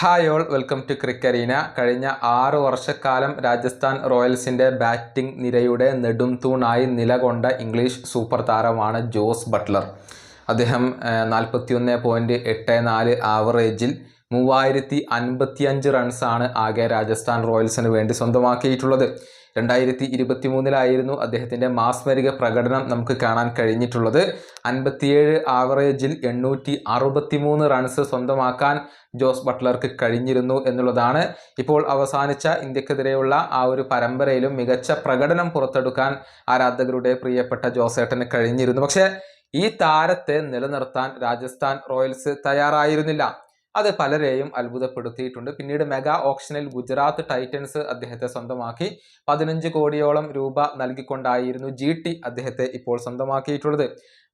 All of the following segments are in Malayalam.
Hi all welcome to Crickarena കഴിഞ്ഞ ആറ് വർഷക്കാലം രാജസ്ഥാൻ റോയൽസിന്റെ ബാറ്റിംഗ് നിരയുടെ നെടും തൂണായി നിലകൊണ്ട ഇംഗ്ലീഷ് സൂപ്പർ താരമാണ് ജോസ് ബട്ട്ലർ. അദ്ദേഹം നാൽപ്പത്തിയൊന്ന് പോയിന്റ് എട്ട് നാല് ആവറേജിൽ മൂവായിരത്തി അൻപത്തി അഞ്ച് റൺസാണ് ആകെ രാജസ്ഥാൻ റോയൽസിന് വേണ്ടി സ്വന്തമാക്കിയിട്ടുള്ളത്. രണ്ടായിരത്തി ഇരുപത്തി മൂന്നിലായിരുന്നു അദ്ദേഹത്തിന്റെ മാസ്മരിക പ്രകടനം നമുക്ക് കാണാൻ കഴിഞ്ഞിട്ടുള്ളത്. അൻപത്തിയേഴ് ആവറേജിൽ എണ്ണൂറ്റി അറുപത്തി മൂന്ന് റൺസ് സ്വന്തമാക്കാൻ ജോസ് ബട്ട്ലർക്ക് കഴിഞ്ഞിരുന്നു എന്നുള്ളതാണ്. ഇപ്പോൾ അവസാനിച്ച ഇന്ത്യക്കെതിരെയുള്ള ആ ഒരു പരമ്പരയിലും മികച്ച പ്രകടനം പുറത്തെടുക്കാൻ ആരാധകരുടെ പ്രിയപ്പെട്ട ജോസേട്ടന് കഴിഞ്ഞിരുന്നു. പക്ഷേ ഈ താരത്തെ നിലനിർത്താൻ രാജസ്ഥാൻ റോയൽസ് തയ്യാറായിരുന്നില്ല. അത് പലരെയും അത്ഭുതപ്പെടുത്തിയിട്ടുണ്ട്. പിന്നീട് മെഗാ ഓപ്ഷനിൽ ഗുജറാത്ത് ടൈറ്റൻസ് അദ്ദേഹത്തെ സ്വന്തമാക്കി. പതിനഞ്ച് കോടിയോളം രൂപ നൽകിക്കൊണ്ടായിരുന്നു ജി ടി അദ്ദേഹത്തെ ഇപ്പോൾ സ്വന്തമാക്കിയിട്ടുള്ളത്.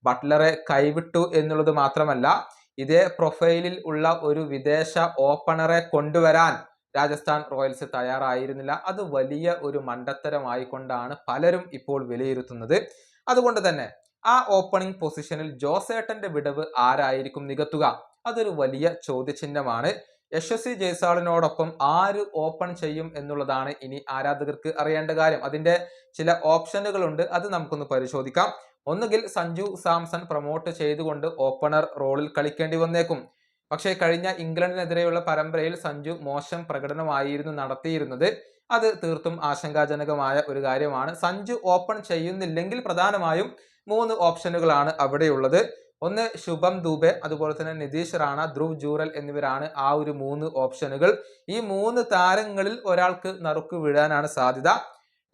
ബട്ട്ലറെ കൈവിട്ടു എന്നുള്ളത് മാത്രമല്ല ഇതേ പ്രൊഫൈലിൽ ഉള്ള ഒരു വിദേശ ഓപ്പണറെ കൊണ്ടുവരാൻ രാജസ്ഥാൻ റോയൽസ് തയ്യാറായിരുന്നില്ല. അത് വലിയ ഒരു മണ്ടത്തരമായിക്കൊണ്ടാണ് പലരും ഇപ്പോൾ വിലയിരുത്തുന്നത്. അതുകൊണ്ട് തന്നെ ആ ഓപ്പണിംഗ് പൊസിഷനിൽ ജോസേട്ടന്റെ വിടവ് ആരായിരിക്കും നികത്തുക? അതൊരു വലിയ ചോദ്യചിഹ്നമാണ്. യശസ്വി ജയ്സാളിനോടൊപ്പം ആര് ഓപ്പൺ ചെയ്യും എന്നുള്ളതാണ് ഇനി ആരാധകർക്ക് അറിയേണ്ട കാര്യം. അതിന്റെ ചില ഓപ്ഷനുകളുണ്ട് അത് നമുക്കൊന്ന് പരിശോധിക്കാം. ഒന്നുകിൽ സഞ്ജു സാംസൺ പ്രൊമോട്ട് ചെയ്തുകൊണ്ട് ഓപ്പണർ റോളിൽ കളിക്കേണ്ടി വന്നേക്കും. പക്ഷേ കഴിഞ്ഞ ഇംഗ്ലണ്ടിനെതിരെയുള്ള പരമ്പരയിൽ സഞ്ജു മോശം പ്രകടനമായിരുന്നു നടത്തിയിരുന്നത്. അത് തീർത്തും ആശങ്കാജനകമായ ഒരു കാര്യമാണ്. സഞ്ജു ഓപ്പൺ ചെയ്യുന്നില്ലെങ്കിൽ പ്രധാനമായും മൂന്ന് ഓപ്ഷനുകളാണ് അവിടെയുള്ളത്. ഒന്ന് ശുഭം ദൂബെ അതുപോലെ തന്നെ നിതീഷ് റാണ ധ്രുവ് ജൂറൽ എന്നിവരാണ് ആ ഒരു മൂന്ന് ഓപ്ഷനുകൾ. ഈ മൂന്ന് താരങ്ങളിൽ ഒരാൾക്ക് നറുക്ക് വീഴാനാണ് സാധ്യത.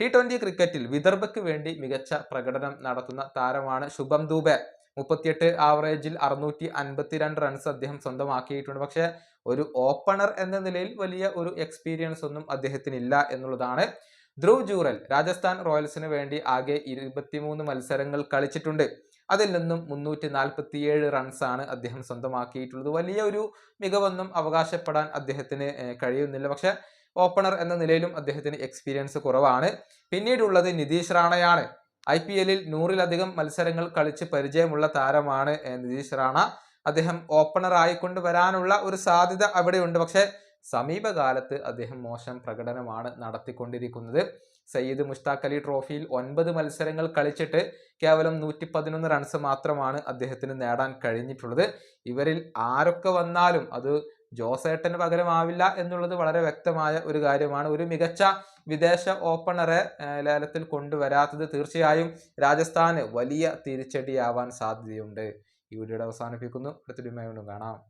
ടി ട്വന്റി ക്രിക്കറ്റിൽ വിദർഭയ്ക്ക് വേണ്ടി മികച്ച പ്രകടനം നടത്തുന്ന താരമാണ് ശുഭം ദൂബെ. മുപ്പത്തിയെട്ട് ആവറേജിൽ അറുന്നൂറ്റി അൻപത്തിരണ്ട് റൺസ് അദ്ദേഹം സ്വന്തമാക്കിയിട്ടുണ്ട്. പക്ഷേ ഒരു ഓപ്പണർ എന്ന നിലയിൽ വലിയ ഒരു എക്സ്പീരിയൻസ് ഒന്നും അദ്ദേഹത്തിന് ഇല്ല എന്നുള്ളതാണ്. ധ്രുവ് ജൂറൽ രാജസ്ഥാൻ റോയൽസിന് വേണ്ടി ആകെ ഇരുപത്തിമൂന്ന് മത്സരങ്ങൾ കളിച്ചിട്ടുണ്ട്. അതിൽ നിന്നും മുന്നൂറ്റി നാൽപ്പത്തിയേഴ് റൺസാണ് അദ്ദേഹം സ്വന്തമാക്കിയിട്ടുള്ളത്. വലിയ ഒരു മികവൊന്നും അവകാശപ്പെടാൻ അദ്ദേഹത്തിന് കഴിയുന്നില്ല. പക്ഷെ ഓപ്പണർ എന്ന നിലയിലും അദ്ദേഹത്തിന് എക്സ്പീരിയൻസ് കുറവാണ്. പിന്നീടുള്ളത് നിതീഷ് റാണയാണ്. ഐ പി എല്ലിൽ നൂറിലധികം മത്സരങ്ങൾ കളിച്ച് പരിചയമുള്ള താരമാണ് നിതീഷ് റാണ. അദ്ദേഹം ഓപ്പണർ ആയിക്കൊണ്ട് വരാനുള്ള ഒരു സാധ്യത അവിടെയുണ്ട്. പക്ഷേ സമീപകാലത്ത് അദ്ദേഹം മോശം പ്രകടനമാണ് നടത്തിക്കൊണ്ടിരിക്കുന്നത്. സയ്യിദ് മുഷ്താഖ് അലി ട്രോഫിയിൽ ഒൻപത് മത്സരങ്ങൾ കളിച്ചിട്ട് കേവലം നൂറ്റി പതിനൊന്ന് റൺസ് മാത്രമാണ് അദ്ദേഹത്തിന് നേടാൻ കഴിഞ്ഞിട്ടുള്ളത്. ഇവരിൽ ആരൊക്കെ വന്നാലും അത് ജോസേട്ടന് പകരമാവില്ല എന്നുള്ളത് വളരെ വ്യക്തമായ ഒരു കാര്യമാണ്. ഒരു മികച്ച വിദേശ ഓപ്പണറെ ലേലത്തിൽ കൊണ്ടുവരാത്തത് തീർച്ചയായും രാജസ്ഥാന് വലിയ തിരിച്ചടിയാവാൻ സാധ്യതയുണ്ട്. ഈ വീഡിയോയുടെ അവസാനിപ്പിക്കുന്നു. അടുത്തൊരു കാണാം.